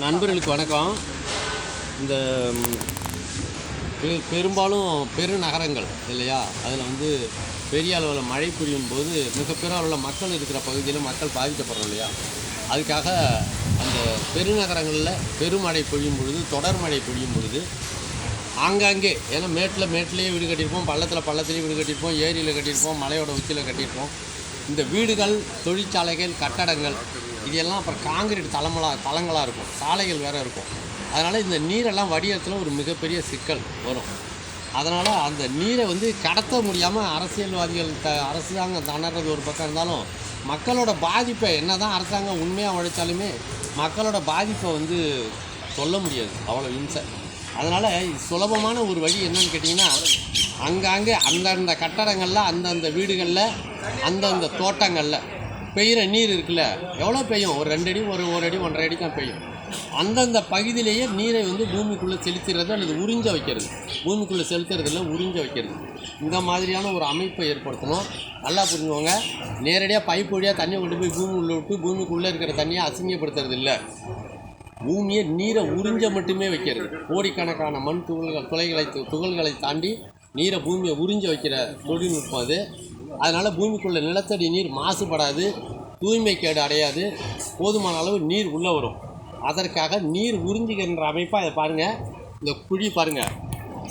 நண்பர்களுக்கு வணக்கம். இந்த பெ- பெரும்பாலும் பெருநகரங்கள் இல்லையா? அதில் வந்து பெரிய அளவில் மழை புரியும் போது மிகப்பெரிய அளவில் மக்கள் இருக்கிற பகுதியில் மக்கள் பாதிக்கப்படுறோம் இல்லையா? அதுக்காக அந்த பெருநகரங்களில் பெருமழை பொழியும் பொழுது தொடர் மழை பொழியும் பொழுது ஆங்காங்கே ஏன்னா மேட்டில் மேட்டிலேயே வீடு கட்டியிருப்போம் பள்ளத்தில் பள்ளத்துலேயும் வீடு கட்டியிருப்போம் ஏரியில் கட்டியிருப்போம் மலையோட உச்சியில் கட்டியிருப்போம். இந்த வீடுகள் தொழிற்சாலைகள் கட்டடங்கள் இதெல்லாம் அப்புறம் காங்கிரீட் தளமலா தளங்களாக இருக்கும். சாலைகள் வேறு இருக்கும். அதனால் இந்த நீரெல்லாம் வடிவத்தில் ஒரு மிகப்பெரிய சிக்கல் வரும். அதனால் அந்த நீரை வந்து கடத்த முடியாமல் அரசியல்வாதிகள் த அரசாங்கம் தணறது ஒரு பக்கம் இருந்தாலும் மக்களோட பாதிப்பை என்ன தான் அரசாங்கம் உண்மையாக உழைச்சாலுமே மக்களோட பாதிப்பை வந்து சொல்ல முடியாது. அவ்வளோ இம்சை. அதனால் சுலபமான ஒரு வழி என்னன்னு கேட்டிங்கன்னா அங்கங்கே அந்தந்த கட்டடங்களில் அந்தந்த வீடுகளில் அந்தந்த தோட்டங்களில் பெய்கிற நீர் இருக்குல்ல? எவ்வளோ பெய்யும்? ஒரு ரெண்டு அடி ஒரு ஒரு அடி ஒன்றரை அடி தான் பெய்யும். அந்தந்த பகுதியிலேயே நீரை வந்து பூமிக்குள்ளே செலுத்துறது அல்லது உறிஞ்ச வைக்கிறது. பூமிக்குள்ளே செலுத்துறதில்ல உறிஞ்ச வைக்கிறது. இந்த மாதிரியான ஒரு அமைப்பை ஏற்படுத்தணும். நல்லா புரிஞ்சுக்கோங்க. நேரடியாக பைப் வழியாக தண்ணியை கொண்டு போய் பூமி உள்ளே விட்டு பூமிக்குள்ளே இருக்கிற தண்ணியை அசிங்கப்படுத்துறது இல்லை. பூமியை நீரை உறிஞ்ச மட்டுமே வைக்கிறது. கோடிக்கணக்கான மண் துகள்கள் துளைகளை து- துகள்களை தாண்டி நீரை பூமியை உறிஞ்ச வைக்கிற தொழில்நுட்பம் அது. அதனால் பூமிக்குள்ள நிலத்தடி நீர் மாசுபடாது தூய்மை கேடு அடையாது. போதுமான அளவு நீர் உள்ளே வரும். அதற்காக நீர் உறிஞ்சுகின்ற அமைப்பாக இதை பாருங்கள் இந்த குழி பாருங்கள்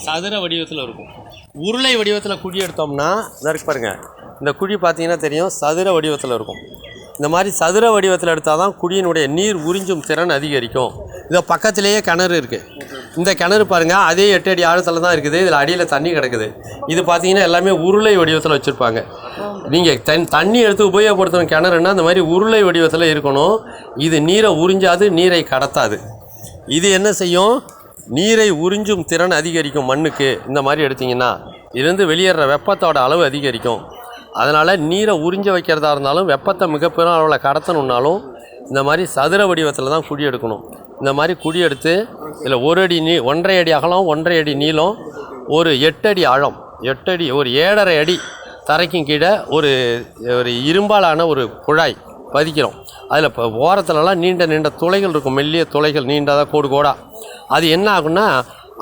சதுர வடிவத்தில் இருக்கும். உருளை வடிவத்தில் குழி எடுத்தோம்னா இதற்கு பாருங்கள் இந்த குழி பார்த்தீங்கன்னா தெரியும் சதுர வடிவத்தில் இருக்கும். இந்த மாதிரி சதுர வடிவத்தில் எடுத்தால் தான் குழியினுடைய நீர் உறிஞ்சும் திறன் அதிகரிக்கும். இதோ பக்கத்திலேயே கிணறு இருக்குது இந்த கிணறு பாருங்கள் அதே எட்டு அடி ஆழத்தில் தான் இருக்குது. இதில் அடியில் தண்ணி கிடக்குது. இது பார்த்தீங்கன்னா எல்லாமே உருளை வடிவத்தில் வச்சுருப்பாங்க. நீங்கள் தன் தண்ணி எடுத்து உபயோகப்படுத்தணும் கிணறுன்னா இந்த மாதிரி உருளை வடிவத்தில் இருக்கணும். இது நீரை உறிஞ்சாது நீரை கடத்தாது. இது என்ன செய்யும்? நீரை உறிஞ்சும் திறன் அதிகரிக்கும் மண்ணுக்கு. இந்த மாதிரி எடுத்திங்கன்னா இருந்து வெளியேற வெப்பத்தோட அளவு அதிகரிக்கும். அதனால் நீரை உறிஞ்ச வைக்கிறதா இருந்தாலும் வெப்பத்தை மிகப்பெரும் அளவில் கடத்தணுன்னாலும் இந்த மாதிரி சதுர வடிவத்தில் தான் குழி எடுக்கணும். இந்த மாதிரி குழி எடுத்து இதில் ஒரு அடி நீ ஒன்றரை அடி அகலம் ஒன்றரை அடி நீளம் ஒரு எட்டடி ஆழம் எட்டடி ஒரு ஏழரை அடி தரைக்கும் கீழே ஒரு ஒரு இரும்பாலான ஒரு குழாய் பதிக்கிறோம். அதில் இப்போ ஓரத்துலலாம் நீண்ட நீண்ட துளைகள் இருக்கும் மெல்லிய துளைகள் நீண்டதாக கோடு கோடாக அது என்ன ஆகும்னா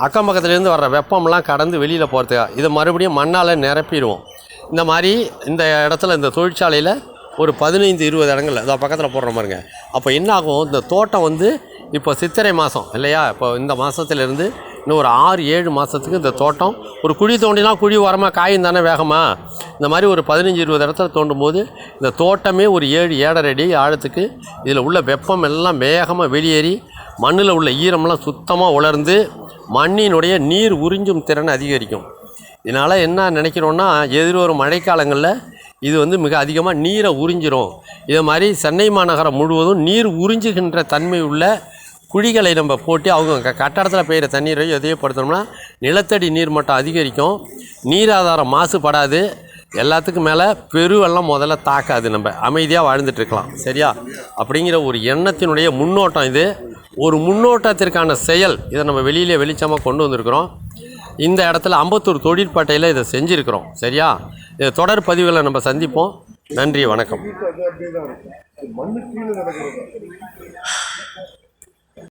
அக்கம் பக்கத்துலேருந்து வர்ற வெப்பம்லாம் கடந்து வெளியில் போகிறதுக்காக இதை மறுபடியும் மண்ணால் நிரப்பிடுவோம். இந்த மாதிரி இந்த இடத்துல இந்த தொழிற்சாலையில் ஒரு பதினைந்து இருபது இடங்கள் அதை பக்கத்தில் போடுற மாதிரிங்க அப்போ என்ன ஆகும் இந்த தோட்டம் வந்து இப்போ சித்திரை மாதம் இல்லையா? இப்போ இந்த மாதத்துலேருந்து இன்னும் ஒரு ஆறு ஏழு மாதத்துக்கு இந்த தோட்டம் ஒரு குழி தோண்டினா குழி உரமாக காயும் தானே வேகமாக இந்த மாதிரி ஒரு பதினஞ்சு இருபது இடத்துல தோண்டும் போது இந்த தோட்டமே ஒரு ஏழு ஏழரை அடி ஆழத்துக்கு இதில் உள்ள வெப்பம் எல்லாம் வேகமாக வெளியேறி மண்ணில் உள்ள ஈரமெல்லாம் சுத்தமாக உலர்ந்து மண்ணினுடைய நீர் உறிஞ்சும் திறன் அதிகரிக்கும். இதனால் என்ன நினைக்கிறோன்னா எதிர்வரும் மழைக்காலங்களில் இது வந்து மிக அதிகமாக நீரை உறிஞ்சிரும். இதை மாதிரி சென்னை மாநகரம் முழுவதும் நீர் உறிஞ்சுகின்ற தன்மை உள்ள குழிகளை நம்ம போட்டு அவங்க கட்டடத்தில் பெய்கிற தண்ணீரை எதையப்படுத்தணும்னா நிலத்தடி நீர் மட்டம் அதிகரிக்கும். நீராதாரம் மாசுபடாது. எல்லாத்துக்கும் மேலே பெருவெல்லாம் முதல்ல தாக்காது நம்ம. அமைதியாக வாழ்ந்துட்டுருக்கலாம் சரியா? அப்படிங்கிற ஒரு எண்ணத்தினுடைய முன்னோட்டம் இது. ஒரு முன்னோட்டத்திற்கான செயல் இதை நம்ம வெளியிலே வெளிச்சமாக கொண்டு வந்திருக்கிறோம். இந்த இடத்துல அம்பத்தூர் தொழிற்பேட்டையில் இதை செஞ்சுருக்கிறோம். சரியா? இதை தொடர் பதிவுகளை நம்ம சந்திப்போம். நன்றி வணக்கம்.